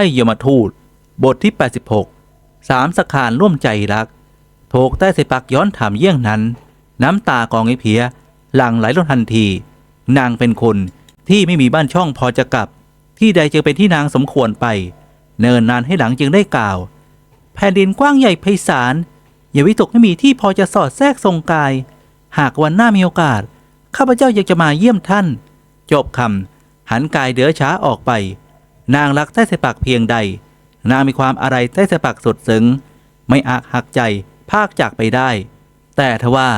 ไพ่ยมทูต บทที่ 86สามสขานร่วมใจรัก โถกใต้ใส่ปักย้อนถามเยี่ยงนั้น น้ำตากองไอเพียหลั่งไหลลงทันที นางเป็นคนที่ไม่มีบ้านช่องพอจะกลับ ที่ใดจึงเป็นที่นางสมควรไป เนินนานให้หลังจึงได้กล่าว แผ่นดินกว้างใหญ่ไพศาลอย่าวิตกไม่มีที่พอจะสอดแทรกทรงกาย หากวันหน้ามีโอกาส ข้าพเจ้าอยากจะมาเยี่ยมท่าน จบคำหันกายเดือช้าออกไป นางรักใต้สปักเพียงใด นางมีความอะไรใต้สปักสดซึ้ง ไม่อาจหักใจภาคจากไปได้ แต่ทว่า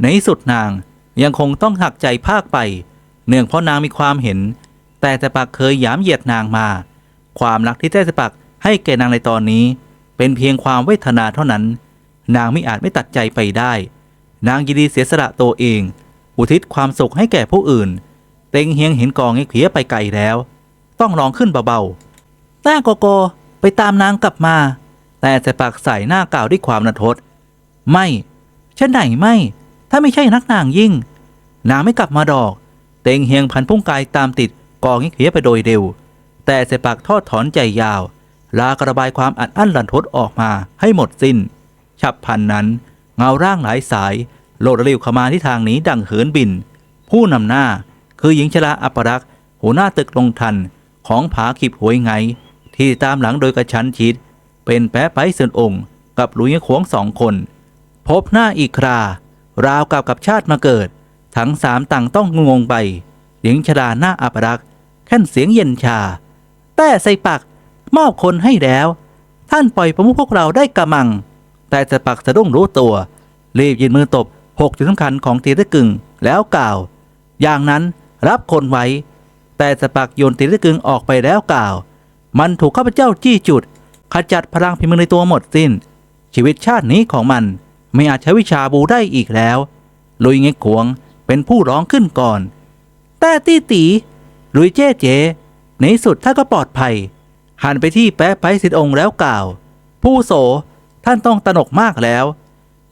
ในที่สุดนางยังคงต้องหักใจภาคไป เนื่องเพราะนางมีความเห็น แต่สปักเคยหยามเหยียดนางมา ความรักที่ใต้สปักให้แก่นางในตอนนี้ เป็นเพียงความเวทนาเท่านั้น นางไม่อาจไม่ตัดใจไปได้ นางยินดีเสียสละตัวเอง อุทิศความสุขให้แก่ผู้อื่น เต็งเฮียงเห็นกองเงเขียไปไกลแล้ว ต้องร้องขึ้นเบาๆแต่โกโกไปตามนางกลับมา แต่จะปากใส่หน้ากล่าวด้วยความนันทด ไม่ฉันไหนไม่ ถ้าไม่ใช่นักนางยิ่ง นางไม่กลับมาดอก เต็งเฮียงพันพุ่งกายตามติดกองเงเขียไปโดยเร็ว แต่เสปากทอดถอนใจยาว ลากระบายความอัดอั้นหลันทดออกมาให้หมดสิ้น ฉับพันนั้น เงาร่างหลายสายโลดเร็วเข้ามาที่ทางนี้ดังเหินบิน ผู้นำหน้าคือหญิงชราอัปรักษ์หัวหน้าตึกลงทัน ของผาขีบหวยไง ที่ตามหลังโดยกระชั้นชิด เป็นแปะไปเสินองค์ กับหลุยขวงสองคน พบหน้าอีกครา ราวกับกับชาติมาเกิด ทั้งสามต่างต้องงงไปหญิงชราหน้าอัปรักแค่นเสียงเย็นชา แต่ใส่ปักมอบคนให้แล้ว ท่านปล่อยประมุขพวกเราได้กระมัง แต่จะปักสะดุ้งรู้ตัว รีบยืนมือตบหกจุดสำคัญของตีตะกึ่งแล้วกล่าว อย่างนั้นรับคนไว้ แต่สปักโยนตีตะกึ่งออกไปแล้วกล่าว มันถูกข้าพเจ้าจี้จุด ขจัดพลังพิมพ์ในตัวหมดสิ้น ชีวิตชาตินี้ของมันไม่อาจใช้วิชาบูได้อีกแล้ว ลุยเง็กขวงเป็นผู้ร้องขึ้นก่อน แต่ตีตีลุยเจ๊เจ ในสุดท่านก็ปลอดภัย หันไปที่แป๊ะไปสิทธิองค์แล้วกล่าว ผู้โสท่านต้องตนกมากแล้ว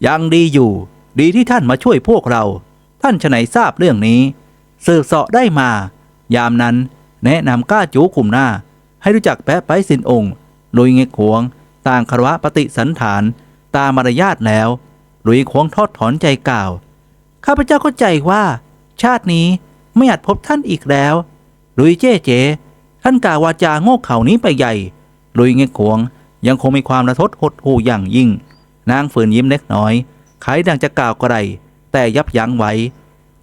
ยังดีอยู่ ดีที่ท่านมาช่วยพวกเรา ท่านฉไหนทราบเรื่องนี้ สืบเสาะได้มา ยามนั้น แนะนำก้าจูกลุ่มหน้า ให้รู้จักแปะไปสินองค์ลุยเงกขวง ต่างคารวะปฏิสันฐาน ตามมารยาทแล้วลุยขวงทอดถอนใจกล่าว ข้าพเจ้าเข้าใจว่า ชาตินี้ไม่อาจพบท่านอีกแล้วลุยเจ๊เจ ท่านกล่าววาจาโง่เข่านี้ไปใหญ่ลุยเงกขวงยังคงมีความระทดหดหูอย่างยิ่ง นางฝืนยิ้มเล็กน้อยขายดังจะกล่าวกระไรแต่ยับยั้งไว้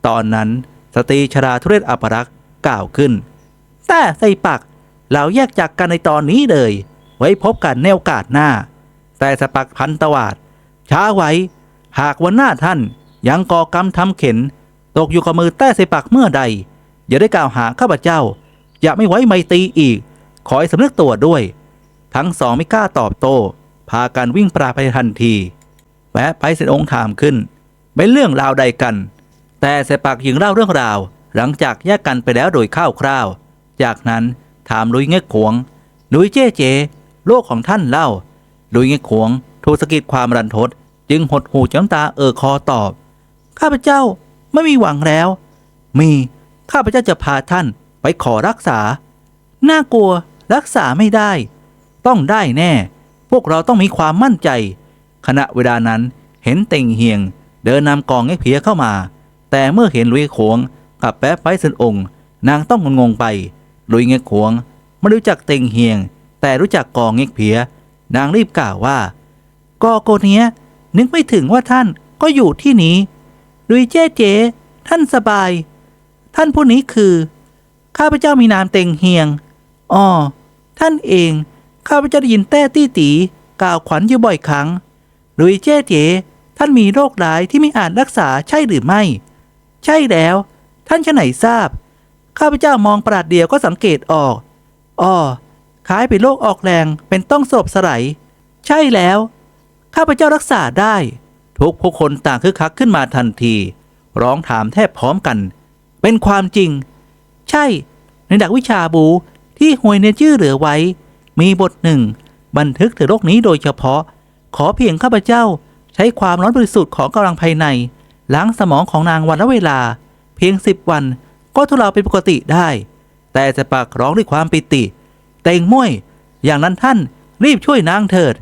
ตอนนั้นสตรีชราทุเรศอัปรักษ์ กล่าวขึ้น แต่ใส่ปักเราแยกจากกันในตอนนี้เลย ไว้พบกันในโอกาสหน้า แต่สปักพันตวาด ช้าไว้ หากวันหน้าท่านยังก่อกรรมทำเข็น ตกอยู่กับมือแต้ใส่ปักเมื่อใด อย่าได้กล่าวหาข้าพเจ้า อย่าไม่ไว้ไมตรีอีก ขอให้สำนึกตัวด้วย ทั้งสองไม่กล้าตอบโต้พากันวิ่งปราไปทันทีแวะไปเสร็จองค์ถามขึ้นเป็นเรื่องราวใดกัน แต่เสปากหญิงเล่าเรื่องราว หลังจากแยกกันไปแล้วโดยข้าวคราวจากนั้นถามลุยเง็กขวงลุยเจ๊เจ โลกของท่านเล่า ลุยเง็กขวงถูกสะกิดความรันทด จึงหดหูจ้ำตาเออคอตอบ ข้าพเจ้าไม่มีหวังแล้ว มีข้าพเจ้าจะพาท่านไปขอรักษา น่ากลัวรักษาไม่ได้ ต้องได้แน่ พวกเราต้องมีความมั่นใจ ขณะเวลานั้นเห็นเต่งเฮียง เดินนำกองไอ้เพียเข้ามา แต่เมื่อเห็นลุยขวง กับแป๊ะไปเสินองค์นางต้องงงไปลุยเง็กขวงไม่รู้จักเต่งเฮียง แต่รู้จักกองเง็กเพีย นางรีบกล่าวว่า กอโกเนี้ย นึกไม่ถึงว่าท่านก็อยู่ที่นี้ลุยเจ๊เจ ท่านสบาย ท่านผู้นี้คือ ข้าพเจ้ามีนามเต็งเฮียงอ๋อท่านเอง ข้าพเจ้าได้ยินแต้ตี้ตีกล่าวขวัญอยู่บ่อยครั้งลุยเจ๊เจ ท่านมีโรคร้ายที่ไม่อาจรักษาใช่หรือไม่ ใช่แล้ว ท่านชะไหนทราบ ข้าพเจ้ามองประหลาดเดียวก็สังเกตออกอ้อคล้ายเป็นโรคออกแรงเป็นต้องสลบสลายใช่แล้ว ข้าพเจ้ารักษาได้ ทุกผู้คนต่างคึกคักขึ้นมาทันที ร้องถามแทบพร้อมกัน เป็นความจริง ใช่ ในดักวิชาบูที่หวยเนชื่อเหลือไว้ มีบทหนึ่ง บันทึกถึงโรคนี้โดยเฉพาะ ขอเพียงข้าพเจ้าใช้ความร้อนบริสุทธิ์ของกำลังภายใน ล้างสมองของนางวันละเวลา พียงสิบวัน ก็ทุเลาเป็นปกติได้ แต่จะปากร้องด้วยความปิติ เต่งม่วย อย่างนั้นท่านรีบช่วยนางเถิด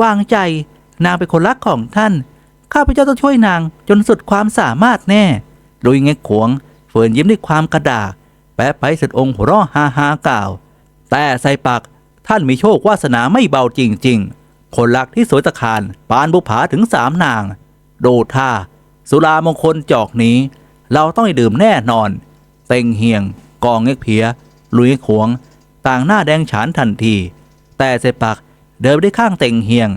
วางใจนางเป็นคนรักของท่าน ข้าพเจ้าต้องช่วยนางจนสุดความสามารถแน่โดยเง็กขวงเฟินยิ้มด้วยความกระดาแปะไปสุดองค์หัวเราะฮาฮากล่าว แต่ใส่ปากท่านมีโชควาสนาไม่เบาจริง ๆ คนรักที่สวยตะคารปานบุผาถึงสามนาง โดท่าสุรามงคลจอกนี้ เราต้องได้ดื่มแน่นอน เต็งเฮียง กองเง็กเพียลุยขวง ต่างหน้าแดงฉานทันที แต่เสปักเดินไปได้ข้างเต็งเฮียง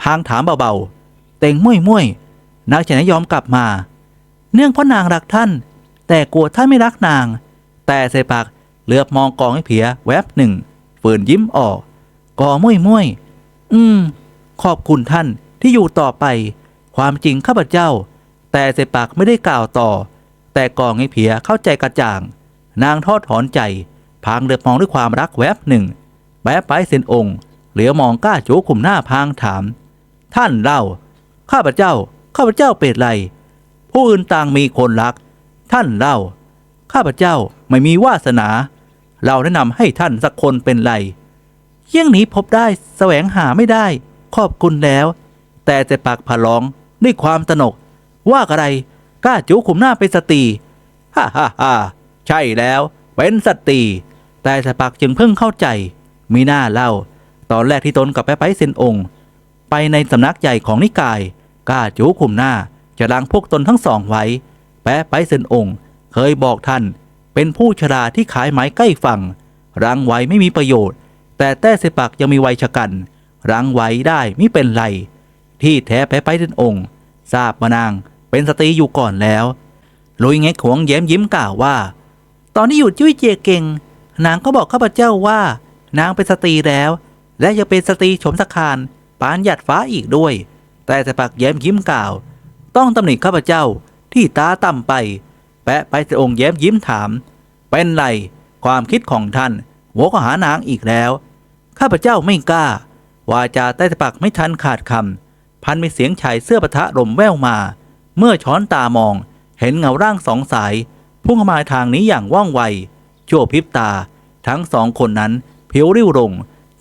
พางถามเบาๆ เต็งมุ่ยมุ่ยนางจะไม่ยอมกลับมา เนื่องเพราะนางรักท่าน แต่กลัวท่านไม่รักนาง แต่เสปักเหลือบมองกองให้เพียแวบหนึ่งฝืนยิ้มออก กอมุ่ยมุ่ยอืม ขอบคุณท่านที่อยู่ต่อไป ความจริงข้าพเจ้า แต่เสปักไม่ได้กล่าวต่อ แต่กองให้เพียเข้าใจกระจ่าง นางทอดถอนใจ พางเหลือบมองด้วยความรักแวบหนึ่งแปะไปเส้นองค์ เหลียวมองกล้าโจกลุ่มหน้าพางถาม ท่านเล่า ข้าพเจ้า ข้าพเจ้าเป็นไร ผู้อื่นต่างมีคนรัก ท่านเล่า ข้าพเจ้าไม่มีวาสนา เราแนะนำให้ท่านสักคนเป็นไรเยี่ยงนี้พบได้แสวงหาไม่ได้ ขอบคุณแล้ว แต่แต่ปากผลองด้วยความตนก ว่าอะไร กล้าจูขุมหน้าเป็นสตรีฮ่าฮ่าฮ่าใช่แล้วเป็นสตรีแต่แต่ปากจึงเพิ่งเข้าใจ มีหน้าเล่า ตอนแรกที่ตนกับแป๊ะไปเซนองค์ ไปในสำนักใหญ่ของนิกายกล้าจูขุมหน้าจะล้างพวกตนทั้งสองไว้ แปะไปเซนองค์ เคยบอกท่านเป็นผู้ชราที่ขายไม้ใกล้ฝั่งรังไว้ไม่มีประโยชน์ แต่แต้เสปักยังมีวัยชะกันรังไว้ได้ไม่เป็นไร ที่แท้แพ้ไปเซนองค์ทราบมานาง เป็นสตรีอยู่ก่อนแล้วลุยเง็กขวงแย้มยิ้มกล่าวว่า ตอนนี้อยู่จุ้ยเจยเก่ง นางก็บอกข้าพเจ้าว่า นางเป็นสตรีแล้ว และยังเป็นสตรีโฉมสคารปานหยัดฟ้าอีกด้วย แต่แต่ปากแย้มยิ้มกล่าว ต้องตำหนิข้าพเจ้าที่ตาต่ำไป แปะไปแต่องค์แย้มยิ้มถาม เป็นไรความคิดของท่านวกหานางอีกแล้ว ข้าพเจ้าไม่กล้า วาจาใต้ตะปักไม่ทันขาดคำพันมีเสียงชายเสื้อปะทะลมแววมา เมื่อช้อนตามอง เห็นเงาร่างสองสาย พุ่งเข้ามาทางนี้อย่างว่องไวชั่วพริบตา ทั้งสองคนนั้นผิวริ้วลง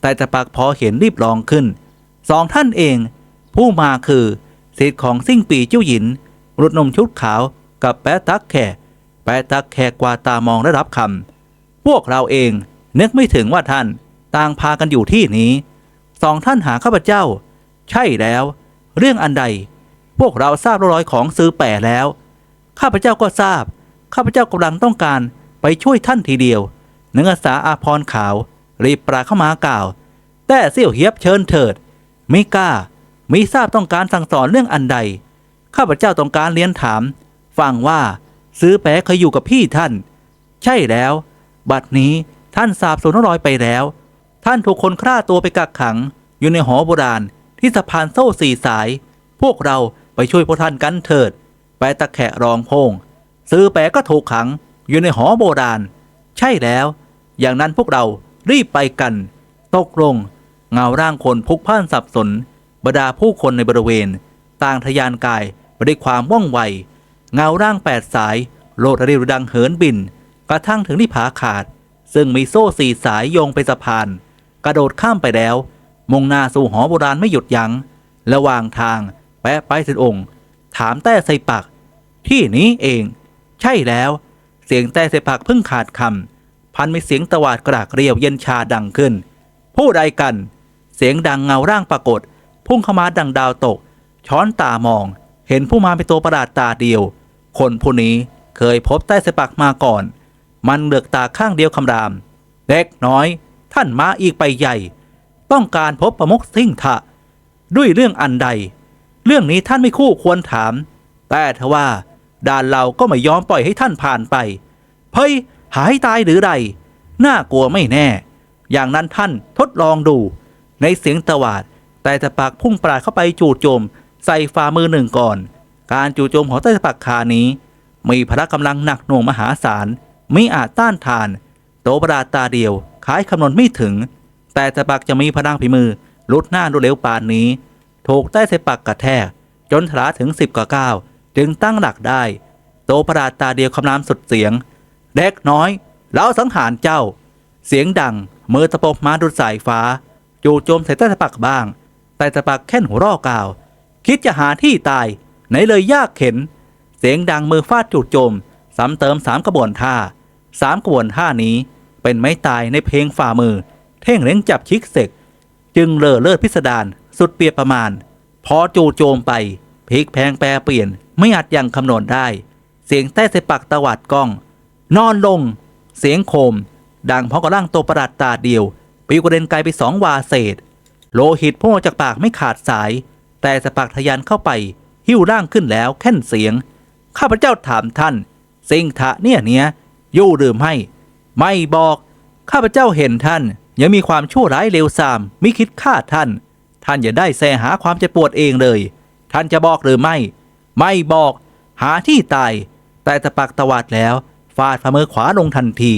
แต่ตะปักพอเห็นรีบรองขึ้น สองท่านเอง ผู้มาคือสิทธิ์ของซิ่งปีเจ้าหญิน รุดนมชุดขาวกับแปะตักแขกแปะตักแขกกว่าตามองได้รับคำพวกเราเองนึกไม่ถึงว่าท่านต่างพากันอยู่ที่นี้ สองท่านหาข้าพเจ้า ใช่แล้ว เรื่องอันใด พวกเราทราบร้อยของซื้อแปะแล้ว ข้าพเจ้าก็ทราบ ข้าพเจ้ากำลังต้องการไปช่วยท่านทีเดียวเนื้อสาอาพรขาว รีบปราเข้ามากล่าว แต่เสี่ยวเฮียบเชิญเถิด ไม่กล้ามิทราบต้องการสั่งสอนเรื่องอันใด ข้าพเจ้าต้องการเรียนถาม ฟังว่าซื้อแปะเคยอยู่กับพี่ท่าน ใช่แล้ว บัดนี้ท่านสาบสูญรอยไปแล้ว ท่านถูกคนฆ่าตัวไปกักขัง อยู่ในหอโบราณที่สะพานโซ่สี่สาย พวกเรา ไปช่วยพวกท่านกันเถิด แปตะแขะรองโพงซื้อแปก็ถูกขังอยู่ในหอโบราณ ใช่แล้ว อย่างนั้นพวกเรารีบไปกัน ตกลง เงาร่างคนพุกพ่านสับสน บรรดาผู้คนในบริเวณ ต่างทะยานกายไปด้วยความว่องไว เงาร่างแปดสายโลดเร็วดังเหินบิน กระทั่งถึงที่ผาขาด ซึ่งมีโซ่สี่สายโยงไปสะพาน กระโดดข้ามไปแล้วมุ่งหน้าสู่หอโบราณไม่หยุดยัง้งระหว่างทาง แปะไปสินองค์ ถามแต้ใส่ปาก ที่นี้เอง ใช่แล้ว เสียงแต้ใส่ปากเพิ่งขาดคำพันมีเสียงตวาดกระากเรียวเย็นชาดังขึ้น ผู้ใดกัน เสียงดังเงาร่างปรากฏ พุ่งเข้ามาดังดาวตก ช้อนตามอง เห็นผู้มาเป็นตัวประหลาดตาเดียว คนผู้นี้เคยพบใต้สปักมาก่อน มันเหลือกตาข้างเดียวคำรามเด็กน้อย ท่านมาอีกไปใหญ่ ต้องการพบประมุขสิ่งทะ ด้วยเรื่องอันใด เรื่องนี้ท่านไม่คู่ควรถาม แต่ทว่าด่านเราก็ไม่ยอมปล่อยให้ท่านผ่านไป เฮ้ย หายตายหรือไรน่ากลัวไม่แน่ อย่างนั้นท่านทดลองดู ในเสียงตวาด แต่ตะปากพุ่งปราดเข้าไปจู่โจม ใส่ฝ่ามือหนึ่งก่อน การจู่โจมของใต้ตะปักคานี้ มีพละกำลังหนักหน่วงมหาศาลไม่อาจต้านทาน โตประหลาตาเดียวขายคำนวณไม่ถึง แต่ตะปักจะมีพลังฝีมือลุดหน้ารวดเร็วปานนี้ ถูกใต้เสปักกระแทก จนถลาถึงสิบกว่าก้าวจึงตั้งหลักได้ โตประหลาดตาเดียวคำรามสุดเสียง เด็กน้อยแล้วสังหารเจ้า เสียงดังมือตะปบมาดุดสายฟ้าจู่โจมใส่ใต้ตะปักบ้างแต่ตะปักแค่นหัวรอกาว คิดจะหาที่ตาย ไหนเลยยากเข็น เสียงดังมือฟาดจู่โจมซ้ำเติมสามกระบวนท่าสามกระบวนท่านี้เป็นไม้ตายในเพลงฝ่ามือ เท่งเล้งจับชิกเสกจึงเลอเลิศพิสดาร สุดเปรียบประมาณ พอจู่โจมไปพลิกแพงแปรเปลี่ยนไม่อาจยังคำนวณได้ เสียงใต้เสปักตวัดกล้อง นอนลง เสียงโคม ดังพราะกระร่างตัวประหลาดตาเดียวปลิวกระเด็นไกลไปสองวาเศษ โลหิตพุ่งออกจากปากไม่ขาดสาย แต่สปักทะยานเข้าไป หิ้วร่างขึ้นแล้วแค่นเสียง ข้าพเจ้าถามท่านสิงทะเนี่ยเนี้ยยู่หรือไม่ไม่บอก ข้าพเจ้าเห็นท่าน ยังมีความชั่วร้ายเลวทรามมิคิดฆ่าท่าน ท่านอย่าได้แสหาความเจ็บปวดเองเลย ท่านจะบอกหรือไม่ ไม่บอก หาที่ตาย แต่ตะปักตวาดแล้ว ฟาดฝ่ามือขวาลงทันที